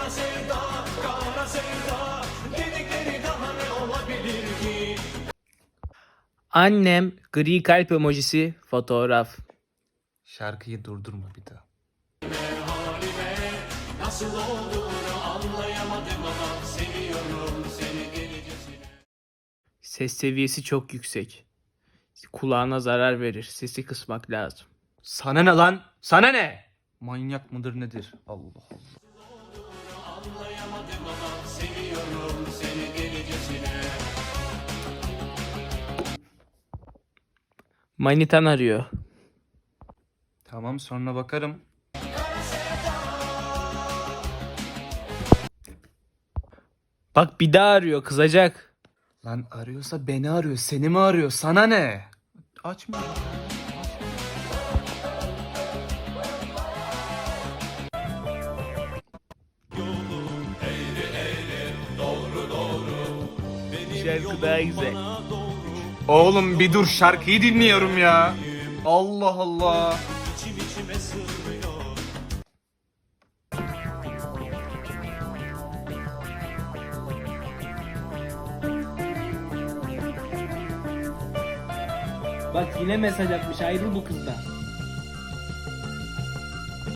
Kara sevda, kara sevda Dedikleri daha ne olabilir ki Annem gri kalp emojisi fotoğraf. Şarkıyı durdurma bir daha. Nasıl olduğunu anlayamadım ama Seviyorum seni delicesine Ses seviyesi çok yüksek. Kulağına zarar verir. Sesi kısmak lazım. Sana ne lan? Sana ne? Manyak mıdır nedir? Allah Allah. Seviyorum seni delicesine Manitan arıyor. Tamam sonra bakarım. Bak bir daha arıyor kızacak. Lan arıyorsa beni arıyor. Seni mi arıyor? Sana ne? Açmıyor. Şarkı daha güzel. Oğlum bir dur şarkıyı dinliyorum ya. Allah Allah. İçim içime sığmıyor Bak yine mesaj atmış ayrıl bu kızdan.